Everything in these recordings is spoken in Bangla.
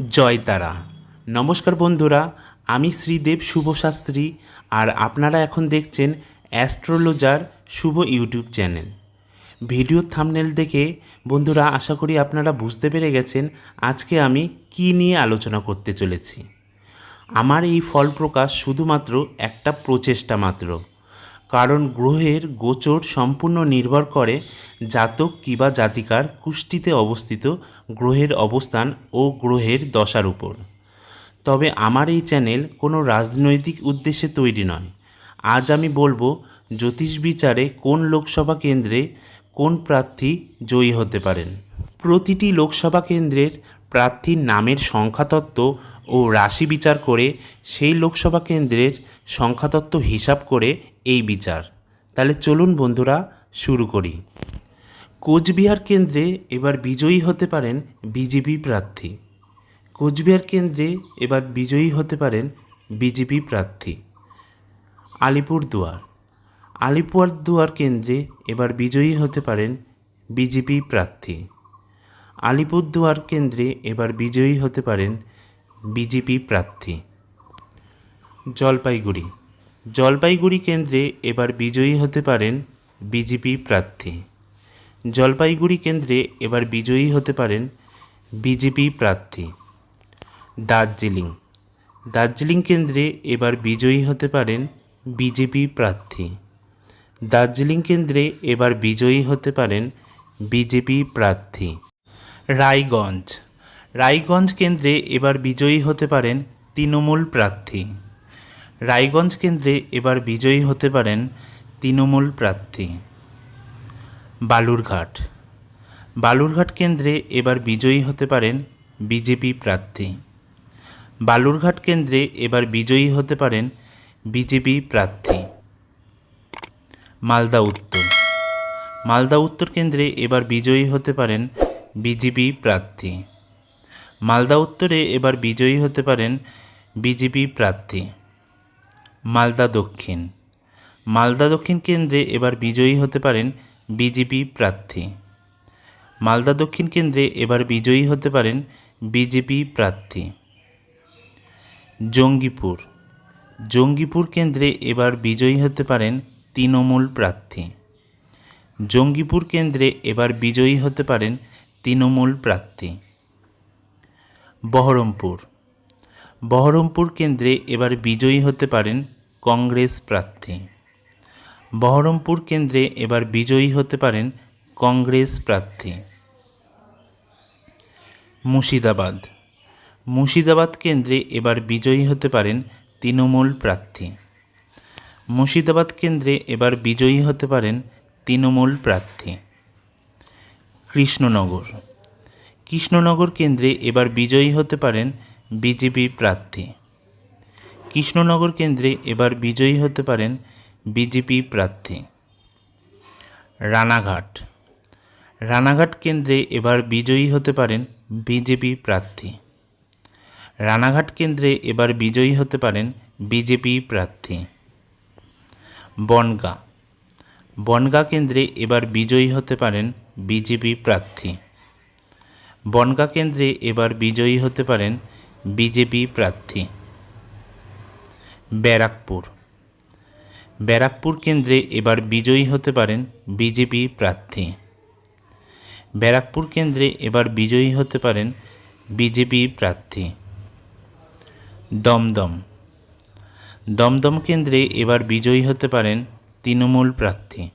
জয় তারা। নমস্কার বন্ধুরা, আমি শ্রীদেব শুভশাস্ত্রী আর আপনারা এখন দেখছেন astrologer Shubho YouTube channel. Video thumbnail দেখে বন্ধুরা, আশা করি আপনারা বুঝতে পেরে গেছেন আজকে আমি কি নিয়ে আলোচনা করতে চলেছি। আমার এই ফল প্রকাশ শুধুমাত্র একটা প্রচেষ্টা মাত্র। কারণ গ্রহের গোচর সম্পূর্ণ নির্ভর করে জাতক কিবা জাতিকার কুষ্টিতে অবস্থিত গ্রহের অবস্থান ও গ্রহের দশার উপর। তবে আমার এই চ্যানেল কোনো রাজনৈতিক উদ্দেশ্যে তৈরি নয়। আজ আমি বলব জ্যোতিষ বিচারে কোন লোকসভা কেন্দ্রে কোন প্রার্থী জয়ী হতে পারেন। প্রতিটি লোকসভা কেন্দ্রের প্রার্থীর নামের সংখ্যাতত্ত্ব ও রাশি বিচার করে সেই লোকসভা কেন্দ্রের সংখ্যাতত্ত্ব হিসাব করে এই বিচার। তাহলে চলুন বন্ধুরা, শুরু করি। কোচবিহার কেন্দ্রে এবার বিজয়ী হতে পারেন বিজেপি প্রার্থী। কোচবিহার কেন্দ্রে এবার বিজয়ী হতে পারেন বিজেপি প্রার্থী। আলিপুরদুয়ার। আলিপুরদুয়ার কেন্দ্রে এবার বিজয়ী হতে পারেন বিজেপি প্রার্থী। আলিপুরদুয়ার কেন্দ্রে এবার বিজয়ী হতে পারেন বিজেপি প্রার্থী। জলপাইগুড়ি। জলপাইগুড়ি কেন্দ্রে এবার বিজয়ী হতে পারেন বিজেপি প্রার্থী। জলপাইগুড়ি কেন্দ্রে এবার বিজয়ী হতে পারেন বিজেপি প্রার্থী। দার্জিলিং। দার্জিলিং কেন্দ্রে এবার বিজয়ী হতে পারেন বিজেপি প্রার্থী। দার্জিলিং কেন্দ্রে এবার বিজয়ী হতে পারেন বিজেপি প্রার্থী। রায়গঞ্জ। রায়গঞ্জ কেন্দ্রে এবার বিজয়ী হতে পারেন তৃণমূল প্রার্থী। রায়গঞ্জ কেন্দ্রে এবার বিজয়ী হতে পারেন তৃণমূল প্রার্থী। বালুরঘাট। বালুরঘাট কেন্দ্রে এবার বিজয়ী হতে পারেন বিজেপি প্রার্থী। বালুরঘাট কেন্দ্রে এবার বিজয়ী হতে পারেন বিজেপি প্রার্থী। মালদা উত্তর। মালদা উত্তর কেন্দ্রে এবার বিজয়ী হতে পারেন বিজেপি প্রার্থী। মালদা উত্তরে এবার বিজয়ী হতে পারেন বিজেপি প্রার্থী। মালদা দক্ষিণ। মালদা দক্ষিণ কেন্দ্রে এবার বিজয়ী হতে পারেন বিজেপি প্রার্থী। মালদা দক্ষিণ কেন্দ্রে এবার বিজয়ী হতে পারেন বিজেপি প্রার্থী। জঙ্গিপুর। জঙ্গিপুর কেন্দ্রে এবার বিজয়ী হতে পারেন তৃণমূল প্রার্থী। জঙ্গিপুর কেন্দ্রে এবার বিজয়ী হতে পারেন তৃণমূল প্রার্থী। বহরমপুর। বহরমপুর কেন্দ্রে এবার বিজয়ী হতে পারেন কংগ্রেস প্রার্থী। বহরমপুর কেন্দ্রে এবার বিজয়ী হতে পারেন কংগ্রেস প্রার্থী। মুর্শিদাবাদ। মুর্শিদাবাদ কেন্দ্রে এবার বিজয়ী হতে পারেন তৃণমূল প্রার্থী। মুর্শিদাবাদ কেন্দ্রে এবার বিজয়ী হতে পারেন তৃণমূল প্রার্থী। কৃষ্ণনগর। কৃষ্ণনগর কেন্দ্রে এবার বিজয়ী হতে পারেন বিজেপি প্রার্থী। কৃষ্ণনগর কেন্দ্রে এবার বিজয়ী হতে পারেন বিজেপি প্রার্থী। রানাঘাট। রানাঘাট কেন্দ্রে এবার বিজয়ী হতে পারেন বিজেপি প্রার্থী। রানাঘাট কেন্দ্রে এবার বিজয়ী হতে পারেন বিজেপি প্রার্থী। বনগা। বনগা কেন্দ্রে এবার বিজয়ী হতে পারেন বিজেপি প্রার্থী। বনগা কেন্দ্রে এবার বিজয়ী হতে পারেন বিজেপি প্রার্থী। ব্যারাকপুর। ব্যারাকপুর কেন্দ্রে এবার বিজয়ী হতে পারেন বিজেপি প্রার্থী। ব্যারাকপুর কেন্দ্রে এবার বিজয়ী হতে পারেন বিজেপি প্রার্থী। দমদম। দমদম কেন্দ্রে এবার বিজয়ী হতে পারেন তৃণমূল প্রার্থী।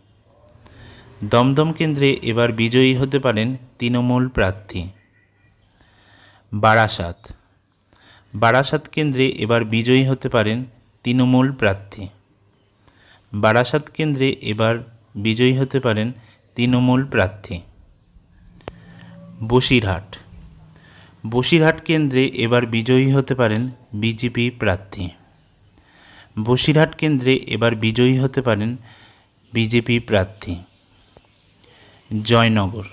দমদম কেন্দ্রে এবার বিজয়ী হতে পারেন তৃণমূল প্রার্থী। বারাসাত। বারাসাত কেন্দ্রে এবার বিজয়ী হতে পারেন তৃণমূল প্রার্থী। বারাসাত কেন্দ্রে এবার বিজয়ী হতে পারেন তৃণমূল প্রার্থী। বসিরহাট। বসিরহাট কেন্দ্রে এবার বিজয়ী হতে পারেন বিজেপি প্রার্থী। বসিরহাট কেন্দ্রে এবার বিজয়ী হতে পারেন বিজেপি প্রার্থী। জয়নগর।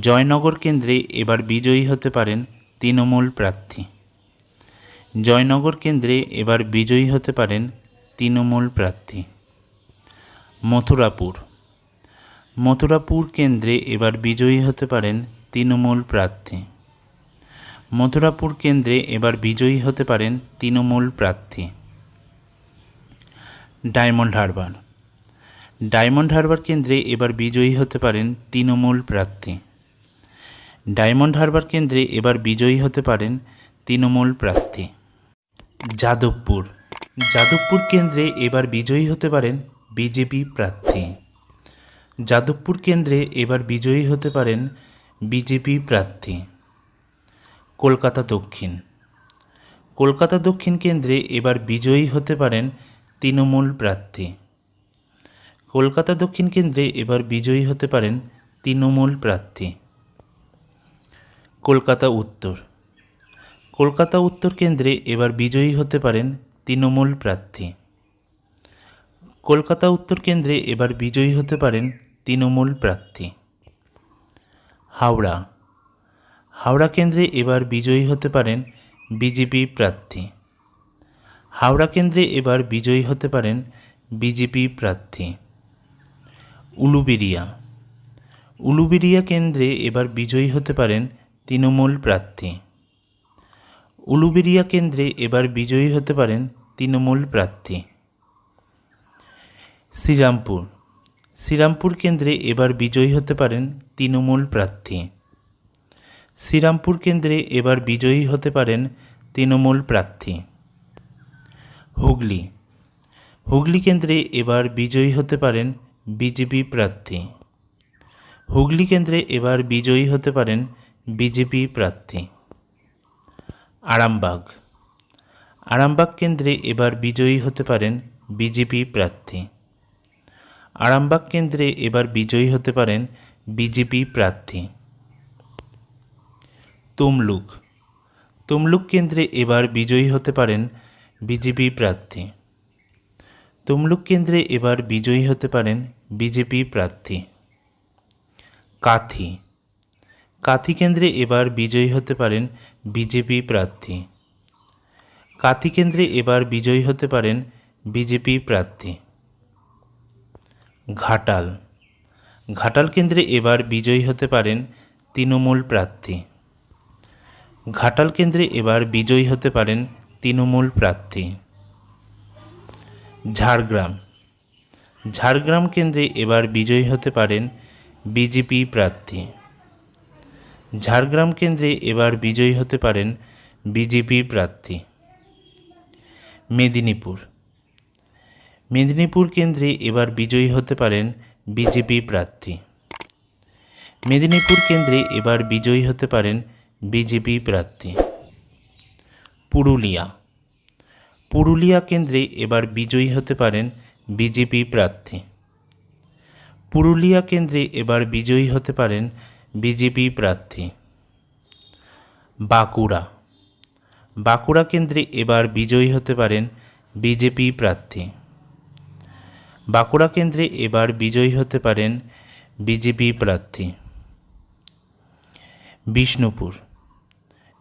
জয়নগর কেন্দ্রে এবার বিজয়ী হতে পারেন তৃণমূল প্রার্থী। জয়নগর কেন্দ্রে এবার বিজয়ী হতে পারেন তৃণমূল প্রার্থী। মথুরাপুর। মথুরাপুর কেন্দ্রে এবার বিজয়ী হতে পারেন তৃণমূল প্রার্থী। মথুরাপুর কেন্দ্রে এবার বিজয়ী হতে পারেন তৃণমূল প্রার্থী। ডায়মন্ড হারবার। ডায়মন্ড হারবার কেন্দ্রে এবার বিজয়ী হতে পারেন তৃণমূল প্রার্থী। ডায়মন্ড হারবার কেন্দ্রে এবার বিজয়ী হতে পারেন তৃণমূল প্রার্থী। যাদবপুর। যাদবপুর কেন্দ্রে এবার বিজয়ী হতে পারেন বিজেপি প্রার্থী। যাদবপুর কেন্দ্রে এবার বিজয়ী হতে পারেন বিজেপি প্রার্থী। কলকাতা দক্ষিণ। কলকাতা দক্ষিণ কেন্দ্রে এবার বিজয়ী হতে পারেন তৃণমূল প্রার্থী। কলকাতা দক্ষিণ কেন্দ্রে এবার বিজয়ী হতে পারেন তৃণমূল প্রার্থী। কলকাতা উত্তর। কলকাতা উত্তর কেন্দ্রে এবার বিজয়ী হতে পারেন তৃণমূল প্রার্থী। কলকাতা উত্তর কেন্দ্রে এবার বিজয়ী হতে পারেন তৃণমূল প্রার্থী। হাওড়া। হাওড়া কেন্দ্রে এবার বিজয়ী হতে পারেন বিজেপি প্রার্থী। হাওড়া কেন্দ্রে এবার বিজয়ী হতে পারেন বিজেপি প্রার্থী। উলুবেরিয়া উলুবেরিয়া কেন্দ্রে এবার বিজয়ী হতে পারেন তৃণমূল প্রার্থী। উলুবেরিয়া কেন্দ্রে এবার বিজয়ী হতে পারেন তৃণমূল প্রার্থী। শ্রীরামপুর। শ্রীরামপুর কেন্দ্রে এবার বিজয়ী হতে পারেন তৃণমূল প্রার্থী। শ্রীরামপুর কেন্দ্রে এবার বিজয়ী হতে পারেন তৃণমূল প্রার্থী। হুগলি। হুগলি কেন্দ্রে এবার বিজয়ী হতে পারেন বিজেপি প্রার্থী। হুগলি কেন্দ্রে এবার বিজয়ী হতে পারেন বিজেপি প্রার্থী। আরামবাগ। আরামবাগ কেন্দ্রে এবার বিজয়ী হতে পারেন বিজেপি প্রার্থী। আরামবাগ কেন্দ্রে এবার বিজয়ী হতে পারেন বিজেপি প্রার্থী। তমলুক। তমলুক কেন্দ্রে এবার বিজয়ী হতে পারেন বিজেপি প্রার্থী। তমলুক কেন্দ্রে এবার বিজয়ী হতে পারেন বিজেপি প্রার্থী। কাথি। কাথি কেন্দ্রে এবার বিজয়ী হতে পারেন বিজেপি প্রার্থী। কাথি কেন্দ্রে এবার বিজয়ী হতে পারেন বিজেপি প্রার্থী। ঘাটাল। ঘাটাল কেন্দ্রে এবার বিজয়ী হতে পারেন তৃণমূল প্রার্থী। ঘাটাল কেন্দ্রে এবার বিজয়ী হতে পারেন তৃণমূল প্রার্থী। ঝাড়গ্রাম। ঝাড়গ্রাম কেন্দ্রে এবার বিজয়ী হতে পারেন বিজেপি প্রার্থী। ঝাড়গ্রাম কেন্দ্রে এবার বিজয়ী হতে পারেন বিজেপি প্রার্থী। মেদিনীপুর। মেদিনীপুর কেন্দ্রে এবার বিজয়ী হতে পারেন বিজেপি প্রার্থী। মেদিনীপুর কেন্দ্রে এবার বিজয়ী হতে পারেন বিজেপি প্রার্থী। পুরুলিয়া। পুরুলিয়া কেন্দ্রে এবার বিজয়ী হতে পারেন বিজেপি প্রার্থী। পুরুলিয়া কেন্দ্রে এবার বিজয়ী হতে পারেন বিজেপি প্রার্থী। বাঁকুড়া। বাঁকুড়া কেন্দ্রে এবার বিজয়ী হতে পারেন বিজেপি প্রার্থী। বাঁকুড়া কেন্দ্রে এবার বিজয়ী হতে পারেন বিজেপি প্রার্থী। বিষ্ণুপুর।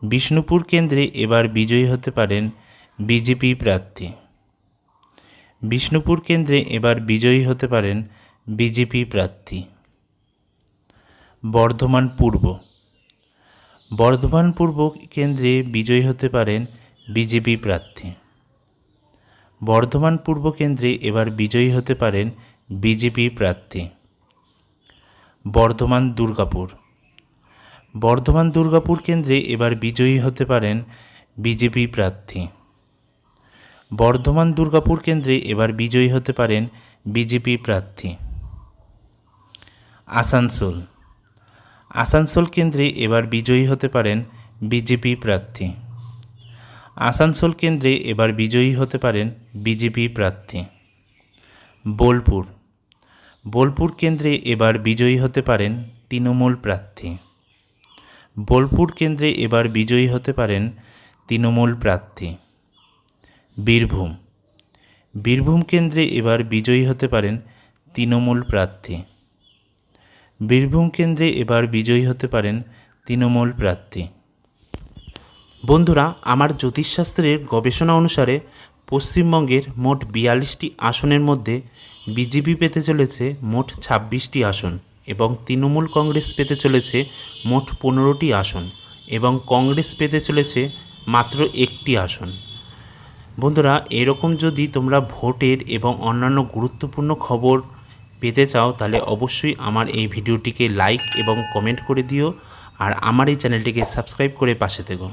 বিষ্ণুপুর কেন্দ্রে এবার বিজয়ী হতে পারেন বিজেপি প্রার্থী। বিষ্ণুপুর কেন্দ্রে এবার বিজয়ী হতে পারেন বিজেপি প্রার্থী। বর্ধমান পূর্ব। বর্ধমান পূর্ব কেন্দ্রে বিজয়ী হতে পারেন বিজেপি প্রার্থী। বর্ধমান পূর্ব কেন্দ্রে এবার বিজয়ী হতে পারেন বিজেপি প্রার্থী। বর্ধমান দুর্গাপুর। বর্ধমান দুর্গাপুর কেন্দ্রে এবার বিজয়ী হতে পারেন বিজেপি প্রার্থী। বর্ধমান দুর্গাপুর কেন্দ্রে এবার বিজয়ী হতে পারেন বিজেপি প্রার্থী। আসানসোল। আসানসোল কেন্দ্রে এবার বিজয়ী হতে পারেন বিজেপি প্রার্থী। আসানসোল কেন্দ্রে এবার বিজয়ী হতে পারেন বিজেপি প্রার্থী। বোলপুর। বোলপুর কেন্দ্রে এবার বিজয়ী হতে পারেন তৃণমূল প্রার্থী। বোলপুর কেন্দ্রে এবার বিজয়ী হতে পারেন তৃণমূল প্রার্থী। বীরভূম। বীরভূম কেন্দ্রে এবার বিজয়ী হতে পারেন তৃণমূল প্রার্থী। বীরভূম কেন্দ্রে এবার বিজয়ী হতে পারেন তৃণমূল প্রার্থী। বন্ধুরা, আমার জ্যোতিষশাস্ত্রের গবেষণা অনুসারে পশ্চিমবঙ্গের মোট বিয়াল্লিশটি আসনের মধ্যে বিজেপি পেতে চলেছে মোট ছাব্বিশটি আসন এবং তৃণমূল কংগ্রেস পেতে চলেছে মোট পনেরোটি আসন এবং কংগ্রেস পেতে চলেছে মাত্র একটি আসন। বন্ধুরা, এরকম যদি তোমরা ভোটের এবং অন্যান্য গুরুত্বপূর্ণ খবর পেতে চাও, তাহলে অবশ্যই আমার এই ভিডিওটিকে লাইক এবং কমেন্ট করে দিও, আর আমার এই চ্যানেলটিকে সাবস্ক্রাইব করে পাশে থেকো।